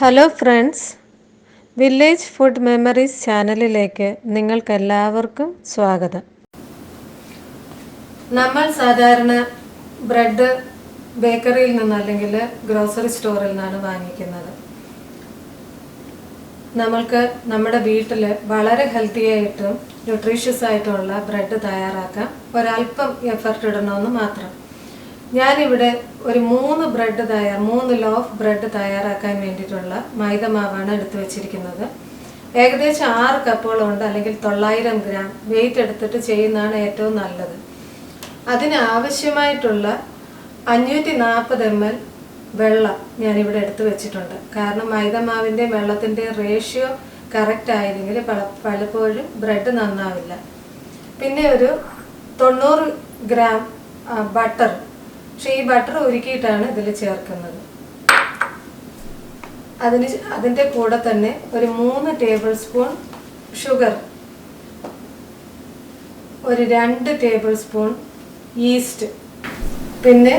Hello friends village food memories ചാനലിലേക്ക് നിങ്ങൾക്കെല്ലാവർക്കും സ്വാഗതം. നമ്മൾ സാധാരണ ബ്രെഡ് ബേക്കറിയിൽ നിന്ന് അല്ലെങ്കിൽ ഗ്രോസറി സ്റ്റോറിൽ നിന്നാണ് വാങ്ങിക്കുന്നത്. നമ്മൾക്ക് നമ്മുടെ വീട്ടിൽ വളരെ ഹെൽത്തി ആയിട്ടും ന്യൂട്രീഷ്യസ് ആയിട്ടുള്ള ബ്രെഡ് തയ്യാറാക്കാം ഒരല്പം എഫർട്ട് ഇടണമെന്ന് മാത്രം. ഞാനിവിടെ ഒരു മൂന്ന് ബ്രെഡ് തയ്യാർ മൂന്ന് ലോഫ് ബ്രെഡ് തയ്യാറാക്കാൻ വേണ്ടിയിട്ടുള്ള മൈദ മാവാണ് എടുത്തു വെച്ചിരിക്കുന്നത്. ഏകദേശം ആറ് കപ്പുകളുണ്ട് അല്ലെങ്കിൽ തൊള്ളായിരം ഗ്രാം. വെയിറ്റ് എടുത്തിട്ട് ചെയ്യുന്നതാണ് ഏറ്റവും നല്ലത്. അതിന് ആവശ്യമായിട്ടുള്ള അഞ്ഞൂറ്റി നാൽപ്പത് എം എൽ വെള്ളം ഞാനിവിടെ എടുത്തു വെച്ചിട്ടുണ്ട്. കാരണം മൈദ മാവിന്റെ വെള്ളത്തിന്റെ റേഷ്യോ കറക്റ്റ് ആയില്ലെങ്കിൽ പല പലപ്പോഴും ബ്രെഡ് നന്നാവില്ല. പിന്നെ ഒരു തൊണ്ണൂറ് ഗ്രാം ബട്ടർ പക്ഷേ ഈ ബട്ടർ ഉരുക്കിയിട്ടാണ് ഇതിൽ ചേർക്കുന്നത്. അതിന് അതിന്റെ കൂടെ തന്നെ ഒരു മൂന്ന് ടേബിൾ സ്പൂൺ ഷുഗർ ഒരു രണ്ട് ടേബിൾ സ്പൂൺ ഈസ്റ്റ് പിന്നെ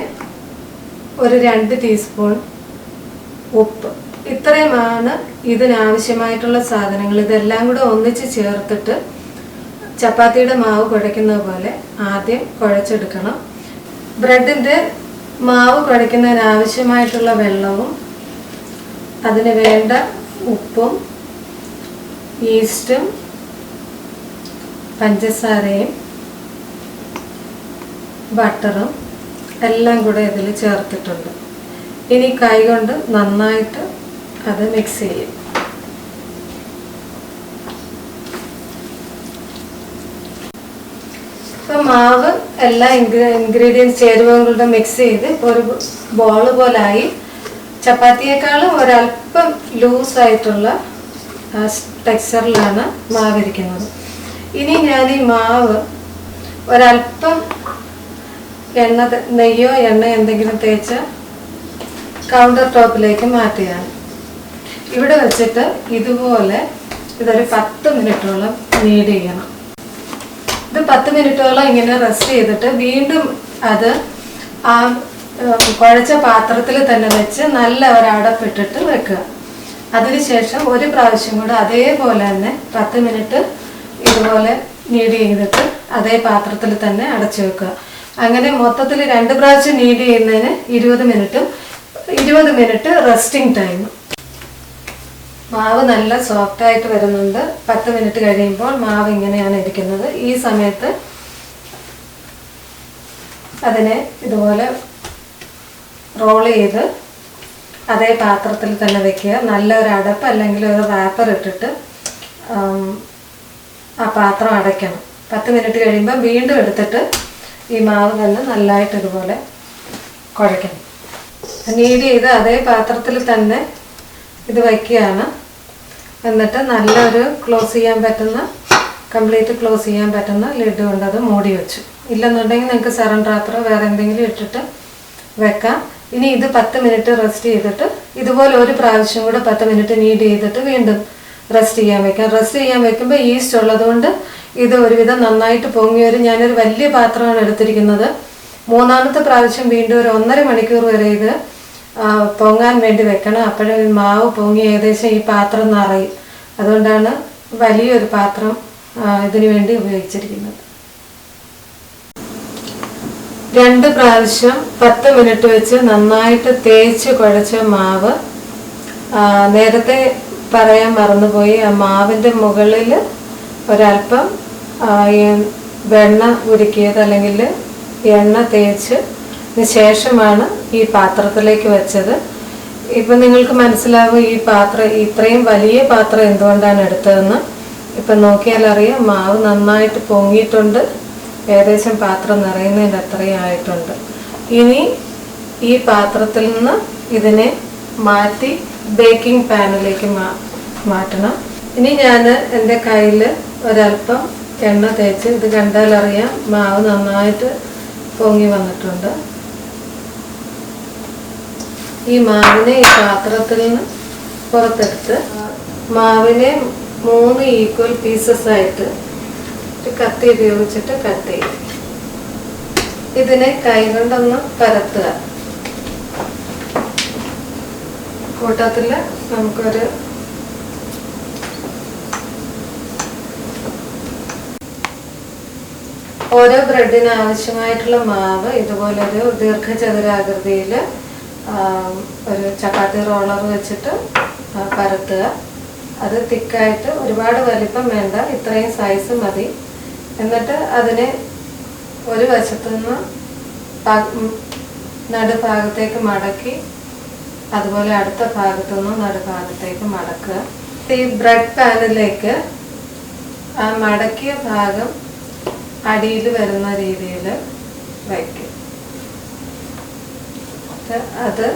ഒരു രണ്ട് ടീസ്പൂൺ ഉപ്പ്. ഇത്രയുമാണ് ഇതിനാവശ്യമായിട്ടുള്ള സാധനങ്ങൾ. ഇതെല്ലാം കൂടെ ഒന്നിച്ച് ചേർത്തിട്ട് ചപ്പാത്തിയുടെ മാവ് കുഴയ്ക്കുന്നത് പോലെ ആദ്യം കുഴച്ചെടുക്കണം. ബ്രെഡിന്റെ മാവ് കുഴയ്ക്കുന്നതിന് ആവശ്യമായിട്ടുള്ള വെള്ളവും അതിന് വേണ്ട ഉപ്പും ഈസ്റ്റും പഞ്ചസാരയും ബട്ടറും എല്ലാം കൂടെ ഇതിൽ ചേർത്തിട്ടുണ്ട്. ഇനി കൈകൊണ്ട് നന്നായിട്ട് അത് മിക്സ് ചെയ്യും. മാവ് എല്ലാ ഇൻഗ്രീഡിയൻസ് ചേരുവകളുടെ മിക്സ് ചെയ്ത് ഒരു ബോൾ പോലായി. ചപ്പാത്തിയേക്കാളും ഒരല്പം ലൂസായിട്ടുള്ള ടെക്സ്ചറിലാണ് മാവ് ഇരിക്കുന്നത് ഇനി ഞാൻ ഈ മാവ് ഒരല്പം എണ്ണ നെയ്യോ എണ്ണ എന്തെങ്കിലും തേച്ച് കൗണ്ടർ ടോപ്പിലേക്ക് മാറ്റുകയാണ്. ഇവിടെ വെച്ചിട്ട് ഇതുപോലെ ഇതൊരു പത്ത് മിനിറ്റോളം നീഡ് ചെയ്യണം. ഇത് പത്ത് മിനിറ്റോളം ഇങ്ങനെ റെസ്റ്റ് ചെയ്തിട്ട് വീണ്ടും അത് ആ കുഴച്ച പാത്രത്തിൽ തന്നെ വെച്ച് നല്ല ഒരടപ്പിട്ടിട്ട് വെക്കുക. അതിനുശേഷം ഒരു പ്രാവശ്യം കൂടെ അതേപോലെ തന്നെ പത്ത് മിനിറ്റ് ഇതുപോലെ നീഡ് ചെയ്തിട്ട് അതേ പാത്രത്തിൽ തന്നെ അടച്ചു വെക്കുക. അങ്ങനെ മൊത്തത്തിൽ രണ്ട് പ്രാവശ്യം നീഡ് ചെയ്യുന്നതിന് ഇരുപത് മിനിറ്റും ഇരുപത് മിനിറ്റ് റെസ്റ്റിംഗ് ടൈം മാവ് നല്ല സോഫ്റ്റ് ആയിട്ട് വരുന്നുണ്ട്. പത്ത് മിനിറ്റ് കഴിയുമ്പോൾ മാവ് ഇങ്ങനെയാണ് ഇരിക്കുന്നത്. ഈ സമയത്ത് അതിനെ ഇതുപോലെ റോൾ ചെയ്ത് അതേ പാത്രത്തിൽ തന്നെ വെക്കുക. നല്ലൊരു അടപ്പ് അല്ലെങ്കിൽ ഒരു റാപ്പർ ഇട്ടിട്ട് ആ പാത്രം അടയ്ക്കണം. പത്ത് മിനിറ്റ് കഴിയുമ്പോൾ വീണ്ടും എടുത്തിട്ട് ഈ മാവ് തന്നെ നല്ലതായിട്ട് ഇതുപോലെ കുഴയ്ക്കണം. നീഡ് ചെയ്ത് അതേ പാത്രത്തിൽ തന്നെ ഇത് വയ്ക്കുകയാണ് എന്നിട്ട് നല്ലൊരു ക്ലോസ് ചെയ്യാൻ പറ്റുന്ന കംപ്ലീറ്റ് ക്ലോസ് ചെയ്യാൻ പറ്റുന്ന ലിഡ് കൊണ്ട് അത് മൂടി വെച്ചു. ഇല്ലെന്നുണ്ടെങ്കിൽ നിങ്ങൾക്ക് സെറൻ റാപ്പർ വേറെ എന്തെങ്കിലും ഇട്ടിട്ട് വെക്കാം. ഇനി ഇത് പത്ത് മിനിറ്റ് റെസ്റ്റ് ചെയ്തിട്ട് ഇതുപോലെ ഒരു പ്രാവശ്യം കൂടെ പത്ത് മിനിറ്റ് നീഡ് ചെയ്തിട്ട് വീണ്ടും റെസ്റ്റ് ചെയ്യാൻ വെക്കാം. റെസ്റ്റ് ചെയ്യാൻ വെക്കുമ്പോൾ ഈസ്റ്റ് ഉള്ളതുകൊണ്ട് ഇത് ഒരുവിധം നന്നായിട്ട് പൊങ്ങി വരും. ഞാനൊരു വലിയ പാത്രമാണ് എടുത്തിരിക്കുന്നത്. മൂന്നാമത്തെ പ്രാവശ്യം വീണ്ടും ഒരു ഒന്നര മണിക്കൂർ വരെ ഇത് പൊങ്ങാൻ വേണ്ടി വെക്കണം. അപ്പോഴും മാവ് പൊങ്ങി ഏകദേശം ഈ പാത്രം നിറയും. അതുകൊണ്ടാണ് വലിയൊരു പാത്രം ഇതിനു വേണ്ടി ഉപയോഗിച്ചിരിക്കുന്നത്. രണ്ട് പ്രാവശ്യം പത്ത് മിനിറ്റ് വെച്ച് നന്നായിട്ട് തേച്ച് കുഴച്ച മാവ് നേരത്തെ പറയാൻ മറന്നുപോയി. ആ മാവിന്റെ മുകളിൽ ഒരല്പം വെണ്ണ ഉരുക്കിയത് അല്ലെങ്കിൽ എണ്ണ തേച്ച് ശേഷമാണ് ഈ പാത്രത്തിലേക്ക് വെച്ചത്. ഇപ്പം നിങ്ങൾക്ക് മനസ്സിലാവും ഈ പാത്രം ഇത്രയും വലിയ പാത്രം എന്തുകൊണ്ടാണ് എടുത്തതെന്ന്. ഇപ്പം നോക്കിയാൽ അറിയാം മാവ് നന്നായിട്ട് പൊങ്ങിയിട്ടുണ്ട്. ഏകദേശം പാത്രം നിറയുന്നതിന്റെ അത്രയും ആയിട്ടുണ്ട്. ഇനി ഈ പാത്രത്തിൽ നിന്ന് ഇതിനെ മാറ്റി ബേക്കിംഗ് പാനിലേക്ക് മാറ്റണം. ഇനി ഞാൻ എന്റെ കയ്യിൽ ഒരല്പം എണ്ണ തേച്ച് ഇത് കണ്ടാലറിയാം മാവ് നന്നായിട്ട് പൊങ്ങി വന്നിട്ടുണ്ട്. ഈ മാവിനെ ഈ പാത്രത്തിൽ നിന്ന് പുറത്തെടുത്ത് മാവിനെ മൂന്ന് ഈക്വൽ പീസസ് ആയിട്ട് കത്തി ഉപയോഗിച്ചിട്ട് കട്ട് ചെയ്യും ഇതിനെ കൈകൊണ്ടൊന്ന് പരത്തുക. കൂട്ടത്തിൽ നമുക്കൊരു ഓരോ ബ്രെഡിന് ആവശ്യമായിട്ടുള്ള മാവ് ഇതുപോലൊരു ദീർഘചതുരാകൃതിയിൽ ഒരു ചപ്പാത്തി റോളർ വെച്ചിട്ട് പരത്തുക. അത് തിക്കായിട്ട് ഒരുപാട് വലിപ്പം വേണ്ട ഇത്രയും സൈസ് മതി. എന്നിട്ട് അതിനെ ഒരു വശത്തു നിന്ന് നടുഭാഗത്തേക്ക് മടക്കി അതുപോലെ അടുത്ത ഭാഗത്തു നിന്ന് നടുഭാഗത്തേക്ക് മടക്കുക. ഈ ബ്രെഡ് പാനിലേക്ക് ആ മടക്കിയ ഭാഗം അടിയിൽ വരുന്ന രീതിയിൽ വയ്ക്കും ഇത് അത്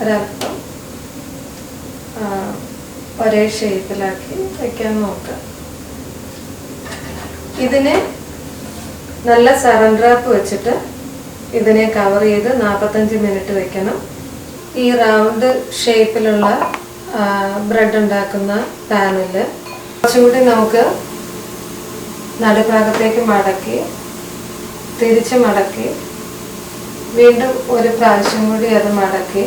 ഒരല്പം ഒരേ ഷേപ്പിലാക്കി വയ്ക്കാൻ നോക്കുക ഇതിനെ നല്ല സറൻഡ്രാപ്പ് വെച്ചിട്ട് ഇതിനെ കവർ ചെയ്ത് നാൽപ്പത്തഞ്ച് മിനിറ്റ് വെക്കണം. ഈ റൗണ്ട് ഷേപ്പിലുള്ള ബ്രെഡ് ഉണ്ടാക്കുന്ന പാനിൽ കുറച്ചുകൂടി നമുക്ക് നടുഭാഗത്തേക്ക് മടക്കി തിരിച്ച് മടക്കി വീണ്ടും ഒരു പ്രാവശ്യം കൂടി അത് മടക്കി.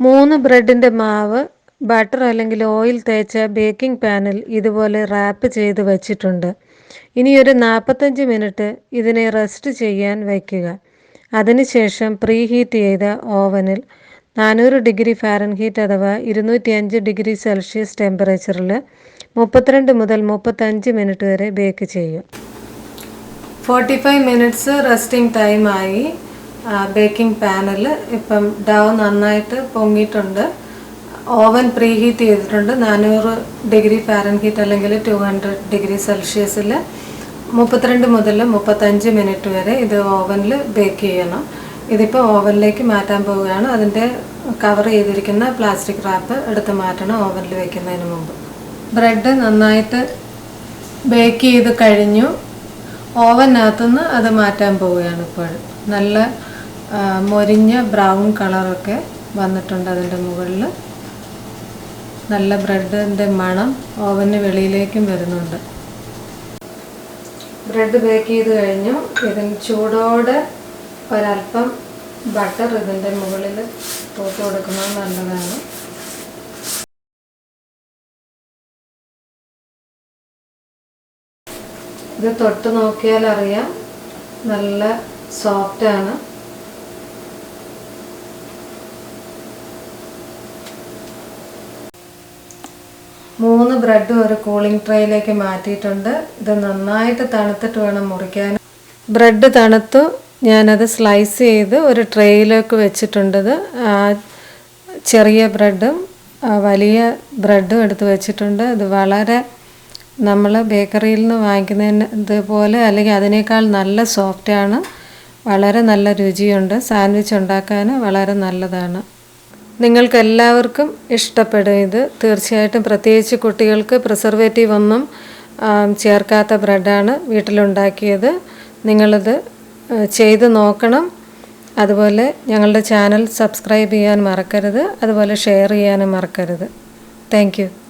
മൂന്ന് ബ്രെഡിന്റെ മാവ് ബട്ടർ അല്ലെങ്കിൽ ഓയിൽ തേച്ച ബേക്കിംഗ് പാനിൽ ഇതുപോലെ റാപ്പ് ചെയ്ത് വച്ചിട്ടുണ്ട്. ഇനി ഒരു നാൽപ്പത്തഞ്ച് മിനിറ്റ് ഇതിനെ റെസ്റ്റ് ചെയ്യാൻ വയ്ക്കുക. അതിനുശേഷം പ്രീ ഹീറ്റ് ചെയ്ത ഓവനിൽ നാനൂറ് ഡിഗ്രി ഫാരൻഹീറ്റ് അഥവാ ഇരുന്നൂറ്റി അഞ്ച് ഡിഗ്രി സെൽഷ്യസ് ടെമ്പറേച്ചറിൽ മുപ്പത്തിരണ്ട് മുതൽ മുപ്പത്തഞ്ച് മിനിറ്റ് വരെ ബേക്ക് ചെയ്യും. ഫോർട്ടി ഫൈവ് മിനിറ്റ്സ് റെസ്റ്റിംഗ് ടൈമായി ബേക്കിംഗ് പാനിൽ ഇപ്പം ഡൗ നന്നായിട്ട് പൊങ്ങിയിട്ടുണ്ട്. ഓവൻ പ്രീ ഹീറ്റ് ചെയ്തിട്ടുണ്ട്. നാനൂറ് ഡിഗ്രി ഫാരൻ ഹീറ്റ് അല്ലെങ്കിൽ ടു ഹൺഡ്രഡ് ഡിഗ്രി സെൽഷ്യസിൽ മുപ്പത്തിരണ്ട് മുതൽ മുപ്പത്തഞ്ച് മിനിറ്റ് വരെ ഇത് ഓവനിൽ ബേക്ക് ചെയ്യണം. ഇതിപ്പോൾ ഓവനിലേക്ക് മാറ്റാൻ പോവുകയാണ്. അതിന്റെ കവർ ചെയ്തിരിക്കുന്ന പ്ലാസ്റ്റിക് റാപ്പ് എടുത്ത് മാറ്റണം ഓവനിൽ വയ്ക്കുന്നതിന് മുമ്പ്. ബ്രെഡ് നന്നായിട്ട് ബേക്ക് ചെയ്ത് കഴിഞ്ഞു. ഓവനകത്തുനിന്ന് അത് മാറ്റാൻ പോവുകയാണ് ഇപ്പോൾ. നല്ല മൊരിഞ്ഞ ബ്രൗൺ കളറൊക്കെ വന്നിട്ടുണ്ട് അതിന്റെ മുകളിൽ. നല്ല ബ്രെഡിന്റെ മണം ഓവന് വെളിയിലേക്കും വരുന്നുണ്ട്. ബ്രെഡ് ബേക്ക് ചെയ്ത് കഴിഞ്ഞു. ഇതിന് ചൂടോടെ ഒരല്പം ബട്ടർ ഇതിന്റെ മുകളിൽ തൂത്ത് കൊടുക്കുന്നത് നല്ലതാണ്. ഇത് തൊട്ട് നോക്കിയാൽ അറിയാം. നല്ല സോഫ്റ്റ് ആണ്. മൂന്ന് ബ്രെഡും ഒരു കൂളിംഗ് ട്രേയിലേക്ക് മാറ്റിയിട്ടുണ്ട്. ഇത് നന്നായിട്ട് തണുത്തിട്ട് വേണം മുറിക്കാൻ. ബ്രെഡ് തണുത്തു. ഞാനത് സ്ലൈസ് ചെയ്ത് ഒരു ട്രേയിലേക്ക് വെച്ചിട്ടുണ്ടത് ചെറിയ ബ്രെഡും വലിയ ബ്രെഡും എടുത്ത് വെച്ചിട്ടുണ്ട്. ഇത് വളരെ നമ്മൾ ബേക്കറിയിൽ നിന്ന് വാങ്ങിക്കുന്നതിന് പോലെ അല്ലെങ്കിൽ അതിനേക്കാൾ നല്ല സോഫ്റ്റാണ് വളരെ നല്ല രുചിയുണ്ട്. സാൻഡ്വിച്ച് ഉണ്ടാക്കാൻ വളരെ നല്ലതാണ്. നിങ്ങൾക്കെല്ലാവർക്കും ഇഷ്ടപ്പെടും ഇത്. തീർച്ചയായിട്ടും പ്രത്യേകിച്ച് കുട്ടികൾക്ക് പ്രിസർവേറ്റീവ് ഒന്നും ചേർക്കാത്ത ബ്രെഡാണ് വീട്ടിലുണ്ടാക്കിയത്. നിങ്ങളിത് ചെയ്ത് നോക്കണം. അതുപോലെ ഞങ്ങളുടെ ചാനൽ സബ്സ്ക്രൈബ് ചെയ്യാൻ മറക്കരുത്. അതുപോലെ ഷെയർ ചെയ്യാനും മറക്കരുത്. താങ്ക്